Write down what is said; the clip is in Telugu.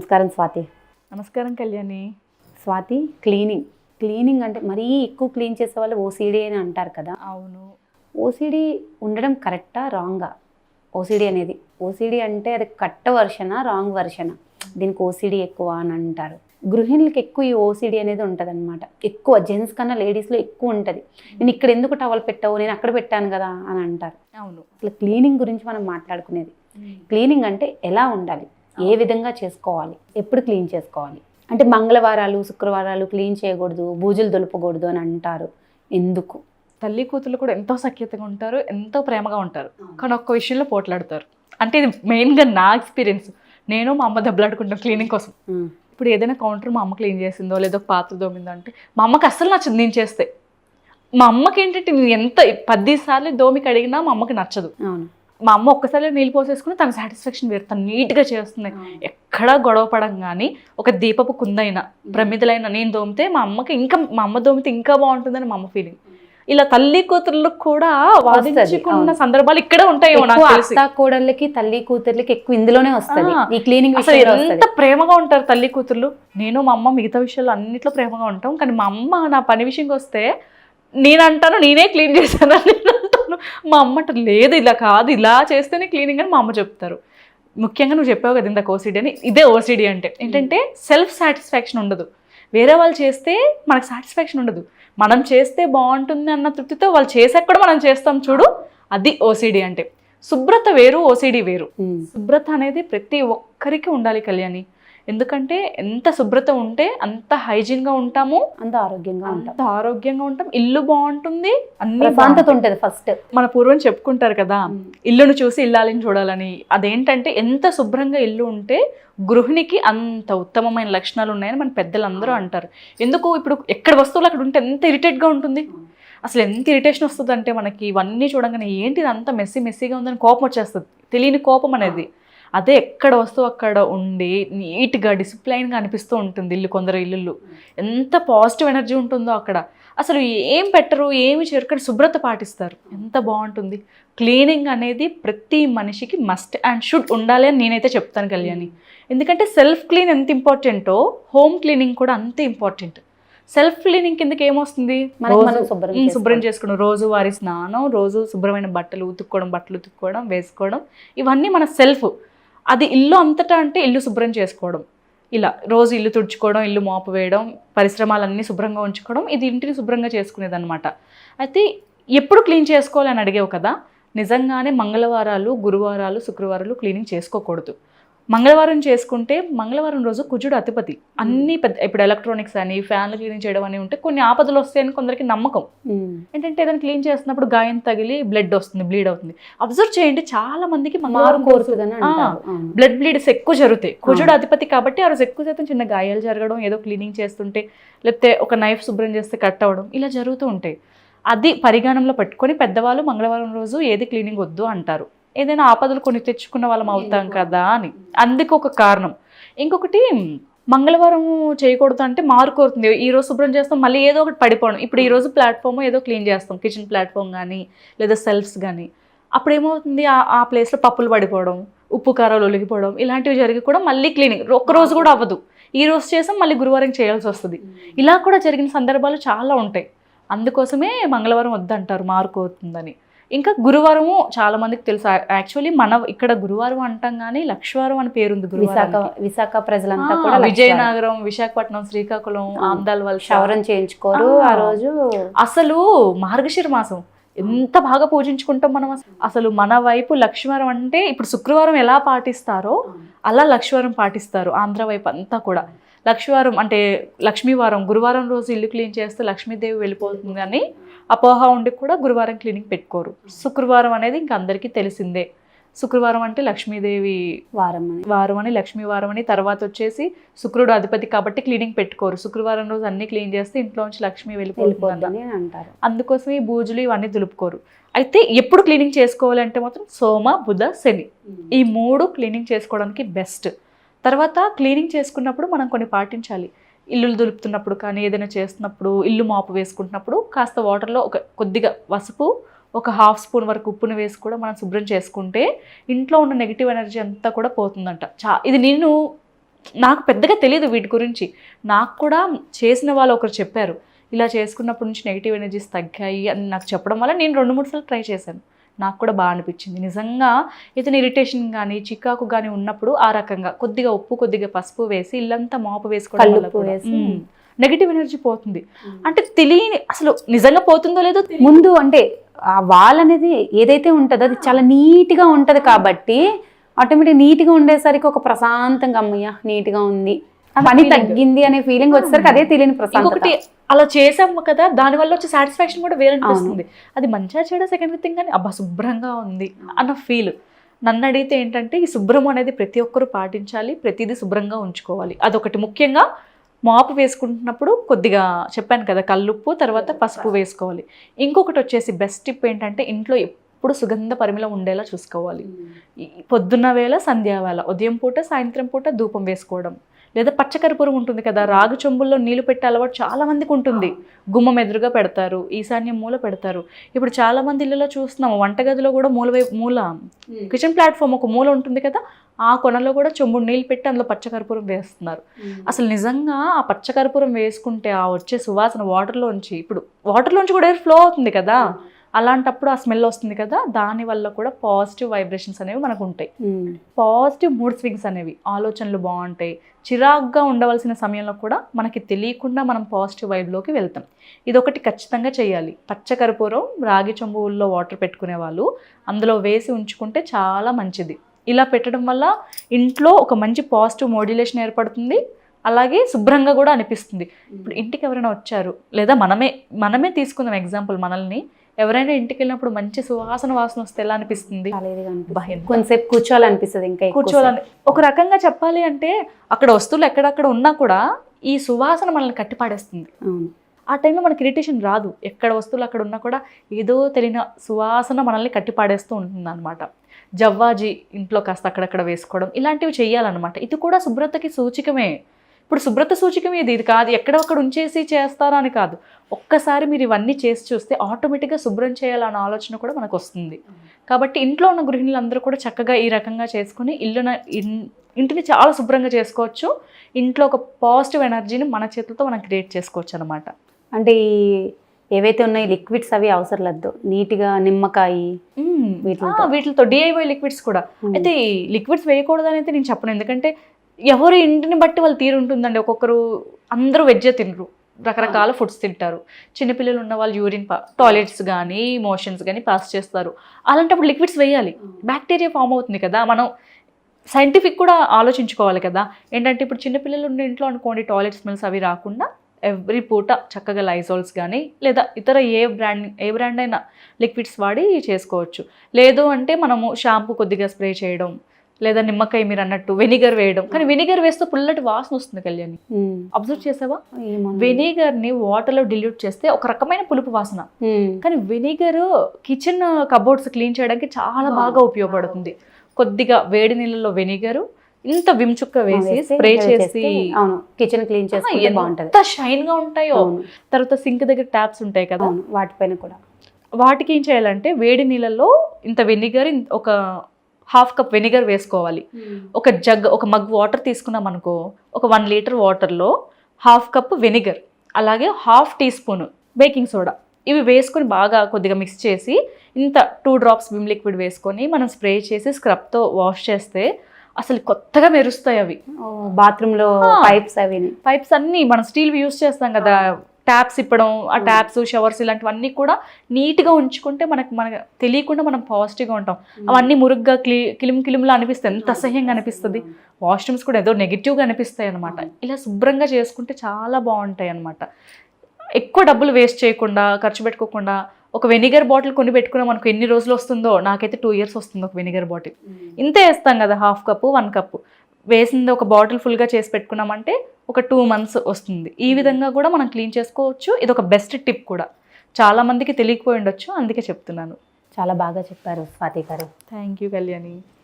నమస్కారం స్వాతి. నమస్కారం కళ్యాణి. స్వాతి క్లీనింగ్. క్లీనింగ్ అంటే మరీ ఎక్కువ క్లీన్ చేసే వాళ్ళు ఓసీడీ అని అంటారు కదా. అవును. ఓసీడీ ఉండడం కరెక్టా రాంగా? ఓసీడీ అనేది. ఓసీడీ అంటే అది కరెక్ట్ వర్షనా రాంగ్ వర్షనా? దీనికి ఓసీడీ ఎక్కువ అని అంటారు. గృహిణులకి ఎక్కువ ఈ ఓసీడీ అనేది ఉంటుంది అనమాట ఎక్కువ జెంట్స్ కన్నా లేడీస్లో ఎక్కువ ఉంటుంది. నేను ఇక్కడ ఎందుకు టవల్ పెట్టావు? నేను అక్కడ పెట్టాను కదా అని అంటారు. అవును. అసలు క్లీనింగ్ గురించి మనం మాట్లాడుకునేది. క్లీనింగ్ అంటే ఎలా ఉండాలి? ఏ విధంగా చేసుకోవాలి? ఎప్పుడు క్లీన్ చేసుకోవాలి? అంటే మంగళవారాలు శుక్రవారాలు క్లీన్ చేయకూడదు బూజులు దులపకూడదు అని అంటారు. ఎందుకు? తల్లి కూతురు కూడా ఎంతో సఖ్యతగా ఉంటారు ఎంతో ప్రేమగా ఉంటారు. కానీ ఒక్క విషయంలో పోట్లాడతారు. అంటే ఇది మెయిన్గా నా ఎక్స్పీరియన్స్. నేను మా అమ్మ దెబ్బలాడుకుంటాం క్లీనింగ్ కోసం. ఇప్పుడు ఏదైనా కౌంటర్ మా అమ్మ క్లీన్ చేసిందో లేదో ఒక పాత్ర దోమిందో అంటే మా అమ్మకి అస్సలు నచ్చదు నేను చేస్తే. మా అమ్మకి ఏంటంటే నేను ఎంత పది సార్లు దోమి కడిగినా మా అమ్మకి నచ్చదు. అవును. మా అమ్మ ఒక్కసారి నీళ్ళు పోసేసుకుని తన సాటిస్ఫాక్షన్ వేరు తను నీట్గా చేస్తుంది. ఎక్కడా గొడవ పడం కానీ ఒక దీపపు కుందైనా ప్రమిదలైనా నేను దోమితే మా అమ్మకి ఇంకా మా అమ్మ దోమితే ఇంకా బాగుంటుందని మా అమ్మ ఫీలింగ్ ఇలా తల్లి కూతుర్లకు కూడా వాదించుకున్న. సందర్భాలు ఇక్కడే అత్త కోడళ్ళకి తల్లి కూతుర్లకి ఎక్కువ ఇందులోనే వస్తుంది ఆ, ఈ క్లీనింగ్ అసలు ఎంత ప్రేమగా ఉంటారు తల్లి కూతుర్లు. నేను మా అమ్మ మిగతా విషయాలు అన్నిట్లో ప్రేమగా ఉంటాం. కానీ మా అమ్మ నా పని విషయంకి వస్తే నేను అంటాను నేనే క్లీన్ చేశాను అంటాను మా అమ్మ లేదు ఇలా కాదు. ఇలా చేస్తేనే క్లీనింగ్ అని మా అమ్మ చెప్తారు. ముఖ్యంగా నువ్వు చెప్పావు కదా ఇందాక ఓసిడి అని. ఇదే ఓసిడి అంటే. ఏంటంటే సెల్ఫ్ సాటిస్ఫాక్షన్ ఉండదు. వేరే వాళ్ళు చేస్తే మనకు సాటిస్ఫాక్షన్ ఉండదు. మనం చేస్తే బాగుంటుంది అన్న తృప్తితో వాళ్ళు చేసాక కూడా మనం చేస్తాం చూడు. అది ఓసిడి అంటే. శుభ్రత వేరు ఓసిడి వేరు. శుభ్రత అనేది ప్రతి ఒక్కరికి ఉండాలి కళ్యాణి. ఎందుకంటే ఎంత శుభ్రత ఉంటే అంత hygiene గా ఉంటాము. అంత ఆరోగ్యంగా ఉంటాం. అంత ఆరోగ్యంగా ఉంటాం. ఇల్లు బాగుంటుంది. అన్ని బాగుంటాయి. ఉంటుంది ఫస్ట్ మన పూర్వం చెప్పుకుంటారు కదా ఇల్లును చూసి ఇల్లాలని చూడాలని. అదేంటంటే ఎంత శుభ్రంగా ఇల్లు ఉంటే గృహిణికి అంత ఉత్తమమైన లక్షణాలు ఉన్నాయని మన పెద్దలందరూ అంటారు. ఎందుకు? ఇప్పుడు ఎక్కడ వస్తువులు అక్కడ ఉంటే ఎంత irritate గా ఉంటుంది? అసలు ఎంత ఇరిటేషన్ వస్తుంది అంటే మనకి ఇవన్నీ చూడంగానే ఏంటి అంత మెస్సీ మెస్సీగా ఉందని కోపం వచ్చేస్తుంది. తెలియని కోపం అనేది. అదే ఎక్కడ వస్తువు అక్కడ ఉండి నీట్గా డిసిప్లైన్గా అనిపిస్తూ ఉంటుంది ఇల్లు కొందరు ఇల్లులు. ఎంత పాజిటివ్ ఎనర్జీ ఉంటుందో అక్కడ. అసలు ఏం పెట్టరు ఏమి చేయరు కానీ శుభ్రత పాటిస్తారు. ఎంత బాగుంటుంది. క్లీనింగ్ అనేది ప్రతి మనిషికి మస్ట్ అండ్ షుడ్ ఉండాలి అని నేనైతే చెప్తాను కళ్యాణి. ఎందుకంటే సెల్ఫ్ క్లీన్ ఎంత ఇంపార్టెంటో హోమ్ క్లీనింగ్ కూడా అంతే ఇంపార్టెంట్ సెల్ఫ్ క్లీనింగ్ కిందకి ఏమొస్తుంది? శుభ్రం. చేసుకోవడం. రోజు వారి స్నానం రోజు శుభ్రమైన బట్టలు ఉతుక్కోవడం బట్టలు ఉతుక్కోవడం వేసుకోవడం. ఇవన్నీ మన సెల్ఫ్ అది ఇల్లు అంతటా అంటే ఇల్లు శుభ్రం చేసుకోవడం. ఇలా రోజు ఇల్లు తుడుచుకోవడం ఇల్లు మోపు వేయడం పరిశ్రమలన్నీ శుభ్రంగా ఉంచుకోవడం ఇది ఇంటిని శుభ్రంగా చేసుకునేది అనమాట అయితే ఎప్పుడు క్లీన్ చేసుకోవాలని అడిగేవు కదా? నిజంగానే మంగళవారాలు గురువారాలు శుక్రవారాలు క్లీనింగ్ చేసుకోకూడదు. మంగళవారం చేసుకుంటే మంగళవారం రోజు కుజుడు అధిపతి. అన్ని పెద్ద ఇప్పుడు ఎలక్ట్రానిక్స్ అని ఫ్యాన్లు క్లీనింగ్ చేయడం అని ఉంటే కొన్ని ఆపదలు వస్తాయని కొందరికి నమ్మకం. ఏంటంటే ఏదైనా క్లీన్ చేస్తున్నప్పుడు గాయం తగిలి బ్లడ్ వస్తుంది బ్లీడ్ అవుతుంది. అబ్జర్వ్ చేయండి చాలా మందికి మారు. బ్లడ్ బ్లీడ్స్ ఎక్కువ జరుగుతాయి. కుజుడు అధిపతి కాబట్టి ఆ రోజు ఎక్కువ శాతం చిన్న గాయాలు జరగడం ఏదో క్లీనింగ్ చేస్తుంటే లేకపోతే ఒక నైఫ్ శుభ్రం చేస్తే కట్ అవ్వడం ఇలా జరుగుతూ ఉంటాయి. అది పరిగణనలో పెట్టుకొని పెద్దవాళ్ళు మంగళవారం రోజు ఏది క్లీనింగ్ వద్దు అంటారు. ఏదైనా ఆపదలు కొని తెచ్చుకున్న వాళ్ళం అవుతాం కదా అని. అందుకు ఒక కారణం. ఇంకొకటి మంగళవారం చేయకూడదు అంటే మారు కోరుతుంది. ఈ రోజు శుభ్రం చేస్తాం మళ్ళీ ఏదో ఒకటి పడిపోవడం. ఇప్పుడు ఈ రోజు ప్లాట్ఫామ్ ఏదో క్లీన్ చేస్తాం కిచెన్ ప్లాట్ఫామ్ కానీ లేదా సెల్ఫ్స్ కానీ అప్పుడు ఏమవుతుంది ఆ- ప్లేస్లో పప్పులు పడిపోవడం ఉప్పు కారాలు ఒలిగిపోవడం ఇలాంటివి జరిగి కూడా మళ్ళీ క్లీనింగ్ ఒక్క రోజు కూడా అవ్వదు. ఈ రోజు చేసాం మళ్ళీ గురువారం చేయాల్సి వస్తుంది. ఇలా కూడా జరిగిన సందర్భాలు చాలా ఉంటాయి. అందుకోసమే మంగళవారం వద్దంటారు మార్కు అవుతుందని ఇంకా గురువారము చాలా మందికి తెలుసు యాక్చువల్లీ మన ఇక్కడ గురువారం అంటాం కానీ లక్షవారం అని పేరుంది విశాఖ గురువారం విశాఖ ప్రజలంతా కూడా. విజయనగరం విశాఖపట్నం శ్రీకాకుళం. ఆందాల్ వలస క్షవరం చేయించుకోరు ఆ. రోజు అసలు మార్గశిర మాసం ఎంత బాగా పూజించుకుంటాం మనం అస- అసలు మన వైపు లక్ష్మీవారం అంటే ఇప్పుడు శుక్రవారం ఎలా పాటిస్తారో అలా లక్ష్మీవారం పాటిస్తారు ఆంధ్ర వైపు అంతా కూడా లక్ష్మీవారం అంటే లక్ష్మీవారం గురువారం రోజు ఇల్లు క్లీన్ చేస్తే లక్ష్మీదేవి వెళ్ళిపోతుంది అని అపోహ ఉండి కూడా గురువారం క్లీనింగ్ పెట్టుకోరు. శుక్రవారం అనేది ఇంక అందరికీ తెలిసిందే. శుక్రవారం అంటే లక్ష్మీదేవి వారం అని వారం అని లక్ష్మీ వారం అని తర్వాత వచ్చేసి శుక్రుడు అధిపతి కాబట్టి క్లీనింగ్ పెట్టుకోరు. శుక్రవారం రోజు అన్ని క్లీన్ చేస్తే ఇంట్లోంచి లక్ష్మి వెళ్ళిపోతుంది అంటారు. అందుకోసం ఈ బూజులు ఇవన్నీ దులుపుకోరు. అయితే ఎప్పుడు క్లీనింగ్ చేసుకోవాలంటే మాత్రం సోమ బుధ శని ఈ మూడు క్లీనింగ్ చేసుకోవడానికి బెస్ట్. తర్వాత క్లీనింగ్ చేసుకున్నప్పుడు మనం కొన్ని పాటించాలి. ఇల్లులు దులుపుతున్నప్పుడు కానీ ఏదైనా చేస్తున్నప్పుడు ఇల్లు మాపు వేసుకుంటున్నప్పుడు కాస్త వాటర్లో ఒక కొద్దిగా పసుపు ఒక హాఫ్ స్పూన్ వరకు ఉప్పును వేసి కూడా మనం శుభ్రం చేసుకుంటే ఇంట్లో ఉన్న నెగిటివ్ ఎనర్జీ అంతా కూడా పోతుందంట. చా ఇది నేను నాకు పెద్దగా తెలియదు వీటి గురించి. నాకు కూడా చేసిన వాళ్ళు ఒకరు చెప్పారు. ఇలా చేసుకున్నప్పటి నుంచి నెగిటివ్ ఎనర్జీస్ తగ్గాయి అని నాకు చెప్పడం వల్ల నేను రెండు మూడు సార్లు ట్రై చేశాను. నాకు కూడా బాగా అనిపించింది. నిజంగా ఇతను ఇరిటేషన్ కానీ చికాకు కానీ ఉన్నప్పుడు ఆ రకంగా కొద్దిగా ఉప్పు కొద్దిగా పసుపు వేసి ఇల్లంతా మాపు వేసుకోవడం. నెగిటివ్ ఎనర్జీ పోతుంది. అంటే తెలియని అసలు నిజంగా పోతుందో లేదో. ముందు అంటే ఆ వాల్ అనేది ఏదైతే ఉంటుందో అది చాలా నీట్గా ఉంటది కాబట్టి ఆటోమేటిక్ నీట్గా ఉండేసరికి ఒక ప్రశాంతంగా అమ్మయ్య నీట్గా ఉంది. పని. తగ్గింది అనే ఫీలింగ్ వచ్చేసరికి అదే తెలియని ప్రశాంతత. అలా చేసాము కదా దాని వల్ల వచ్చే సాటిస్ఫాక్షన్ కూడా వేరే అనిపిస్తుంది. అది మంచిగా చేయడం సెకండ్ థింగ్ కానీ అబ్బా శుభ్రంగా ఉంది అన్న ఫీల్ నన్ను అడిగితే ఏంటంటే ఈ శుభ్రం అనేది ప్రతి ఒక్కరు పాటించాలి ప్రతిదీ శుభ్రంగా ఉంచుకోవాలి. అదొకటి ముఖ్యంగా మాపు వేసుకుంటున్నప్పుడు కొద్దిగా చెప్పాను కదా కల్లుప్పు తర్వాత పసుపు వేసుకోవాలి. ఇంకొకటి వచ్చేసి బెస్ట్ టిప్ ఏంటంటే ఇంట్లో ఎప్పుడు సుగంధ పరిమళం ఉండేలా చూసుకోవాలి. పొద్దున్న వేళ సంధ్యా వేళ ఉదయం పూట సాయంత్రం పూట ధూపం వేసుకోవడం. లేదా పచ్చకర్పూరం ఉంటుంది కదా రాగి చెంబుల్లో నీళ్ళు పెట్టే అలవాటు చాలా మందికి ఉంటుంది. గుమ్మం ఎదురుగా పెడతారు ఈశాన్యం మూల పెడతారు. ఇప్పుడు చాలా మంది ఇళ్ళలో చూస్తున్నాము వంటగదిలో కూడా మూల వైపు మూల కిచెన్ ప్లాట్ఫామ్ ఒక మూల ఉంటుంది కదా ఆ కొనలో కూడా చెంబుడు నీళ్ళు పెట్టి అందులో పచ్చకర్పూరం వేస్తున్నారు. అసలు నిజంగా ఆ పచ్చకర్పూరం వేసుకుంటే ఆ వచ్చే సువాసన వాటర్లోంచి ఇప్పుడు వాటర్లోంచి కూడా ఫ్లో అవుతుంది కదా. అలాంటప్పుడు ఆ స్మెల్ వస్తుంది కదా దాని వల్ల కూడా పాజిటివ్ వైబ్రేషన్స్ అనేవి మనకు ఉంటాయి. పాజిటివ్ మూడ్ స్వింగ్స్ అనేవి ఆలోచనలు బాగుంటాయి. చిరాగ్గా ఉండవలసిన సమయంలో కూడా మనకి తెలియకుండా మనం పాజిటివ్ వైబ్లోకి వెళ్తాం. ఇదొకటి ఖచ్చితంగా చేయాలి. పచ్చకర్పూరం రాగి చెంబుల్లో వాటర్ పెట్టుకునే వాళ్ళు అందులో వేసి ఉంచుకుంటే చాలా మంచిది. ఇలా పెట్టడం వల్ల ఇంట్లో ఒక మంచి పాజిటివ్ మోడ్యులేషన్ ఏర్పడుతుంది. అలాగే శుభ్రంగా కూడా అనిపిస్తుంది. ఇప్పుడు ఇంటికి ఎవరైనా వచ్చారు లేదా మనమే మనమే తీసుకుందాం ఎగ్జాంపుల్ మనల్ని ఎవరైనా ఇంటికి వెళ్ళినప్పుడు మంచి సువాసన వాసన వస్తే ఎలా అనిపిస్తుంది? కొంతసేపు కూర్చోవాలనిపిస్తుంది ఇంకా కూర్చోవాలని ఒక రకంగా చెప్పాలి అంటే అక్కడ వస్తువులు ఎక్కడక్కడ ఉన్నా కూడా ఈ సువాసన మనల్ని కట్టిపాడేస్తుంది. ఆ టైంలో మనకి ఇరిటేషన్ రాదు. ఎక్కడ వస్తువులు అక్కడ ఉన్నా కూడా ఏదో తెలియని సువాసన మనల్ని కట్టిపాడేస్తూ ఉంటుంది అనమాట జవ్వాజీ ఇంట్లో కాస్త అక్కడక్కడ వేసుకోవడం ఇలాంటివి చేయాలన్నమాట ఇది కూడా శుభ్రతకి సూచికమే. ఇప్పుడు శుభ్రత సూచికమే ఇది ఇది కాదు ఎక్కడొక్కడ ఉంచేసి చేస్తారా అని కాదు. ఒక్కసారి మీరు ఇవన్నీ చేసి చూస్తే ఆటోమేటిక్గా శుభ్రం చేయాలన్న ఆలోచన కూడా మనకు వస్తుంది. కాబట్టి ఇంట్లో ఉన్న గృహిణులందరూ కూడా చక్కగా ఈ రకంగా చేసుకుని ఇల్లున ఇంటిని చాలా శుభ్రంగా చేసుకోవచ్చు. ఇంట్లో ఒక పాజిటివ్ ఎనర్జీని మన చేతులతో మనం క్రియేట్ చేసుకోవచ్చు అనమాట అంటే ఈ ఏవైతే ఉన్నాయి లిక్విడ్స్ అవి అవసరం లేదు. నీట్గా నిమ్మకాయ వీటితో. వీటితో డిఐవై లిక్విడ్స్ కూడా. అయితే ఈ లిక్విడ్స్ వేయకూడదు అనేది నేను చెప్పను. ఎందుకంటే ఎవరి ఇంటిని బట్టి వాళ్ళ తీరు ఉంటుందండి. ఒక్కొక్కరు అందరూ వెజ్జే తినరు. రకరకాల ఫుడ్స్ తింటారు. చిన్నపిల్లలు ఉన్న వాళ్ళు యూరిన్ టాయిలెట్స్ కానీ మోషన్స్ కానీ పాస్ చేస్తారు. అలాంటప్పుడు లిక్విడ్స్ వేయాలి. బ్యాక్టీరియా ఫామ్ అవుతుంది కదా. మనం సైంటిఫిక్ కూడా ఆలోచించుకోవాలి కదా. ఏంటంటే ఇప్పుడు చిన్నపిల్లలు ఉన్న ఇంట్లో అనుకోండి టాయిలెట్ స్మెల్స్ అవి రాకుండా ఎవ్రీ పూట చక్కగా లైజాల్స్ కానీ లేదా ఇతర ఏ బ్రాండ్ ఏ బ్రాండ్ అయినా లిక్విడ్స్ వాడి చేసుకోవచ్చు. లేదు అంటే మనము షాంపూ కొద్దిగా స్ప్రే చేయడం లేదా నిమ్మకాయ మీరు అన్నట్టు వెనిగర్ వేయడం. కానీ వెనిగర్ వేస్తే పుల్లటి వాసన వస్తుంది కళ్యాణి. అబ్జర్వ్ చేసావా? ఏమో. వెనిగర్ని వాటర్లో డిల్యూట్ చేస్తే ఒక రకమైన పులుపు వాసన. కానీ వెనిగర్ కిచెన్ కబోర్డ్స్ క్లీన్ చేయడానికి చాలా బాగా ఉపయోగపడుతుంది. కొద్దిగా వేడి నీళ్ళలో వెనిగర్ ఇంత విమ్చుక్క వేసి స్ప్రే చేసి అవును కిచెన్ క్లీన్ బాగుంటది ఎంత షైన్గా ఉంటాయో. తర్వాత సింక్ దగ్గర ట్యాప్స్ ఉంటాయి కదా. వాటిపైన కూడా. వాటికి ఏం చేయాలంటే వేడి నీళ్ళల్లో ఇంత వెనిగర్ ఒక హాఫ్ కప్ వెనిగర్ వేసుకోవాలి. ఒక జగ్ ఒక మగ్ వాటర్ తీసుకున్నాం అనుకో ఒక వన్ లీటర్ వాటర్లో హాఫ్ కప్ వెనిగర్ అలాగే half teaspoon baking soda. ఇవి వేసుకొని బాగా కొద్దిగా మిక్స్ చేసి ఇంత టూ డ్రాప్స్ విమ్ లిక్విడ్ వేసుకొని మనం స్ప్రే చేసి స్క్రబ్తో వాష్ చేస్తే అసలు కొత్తగా మెరుస్తాయి అవి. బాత్రూమ్లో ఆ. పైప్స్ అవి పైప్స్ అన్నీ మనం స్టీల్ యూస్ చేస్తాం కదా ట్యాప్స్ ఇప్పడం ఆ ట్యాప్స్ షవర్స్ ఇలాంటివన్నీ కూడా నీట్గా ఉంచుకుంటే మనకు మనకు తెలియకుండా మనం పాజిటివ్గా ఉంటాం. అవన్నీ మురుగ్గా క్లీ కిలిం కిలింలా అనిపిస్తాయి ఎంత అసహ్యంగా అనిపిస్తుంది. వాష్రూమ్స్ కూడా ఏదో నెగిటివ్గా అనిపిస్తాయి అనమాట ఇలా శుభ్రంగా చేసుకుంటే చాలా బాగుంటాయి అనమాట ఎక్కువ డబ్బులు వేస్ట్ చేయకుండా ఖర్చు పెట్టుకోకుండా ఒక వెనిగర్ బాటిల్ కొని పెట్టుకున్నాం మనకు ఎన్ని రోజులు వస్తుందో నాకైతే టూ ఇయర్స్ వస్తుంది ఒక వెనిగర్ బాటిల్. ఇంతే వేస్తాం కదా హాఫ్ కప్పు వన్ కప్పు. వేసింది ఒక బాటిల్ ఫుల్గా చేసి పెట్టుకున్నామంటే ఒక టూ మంత్స్ వస్తుంది. ఈ విధంగా కూడా మనం క్లీన్ చేసుకోవచ్చు. ఇది ఒక బెస్ట్ టిప్ కూడా. చాలా మందికి తెలియకపోయి ఉండొచ్చు అందుకే చెప్తున్నాను. చాలా బాగా చెప్పారు స్వాతి గారు. Thank you Kalyani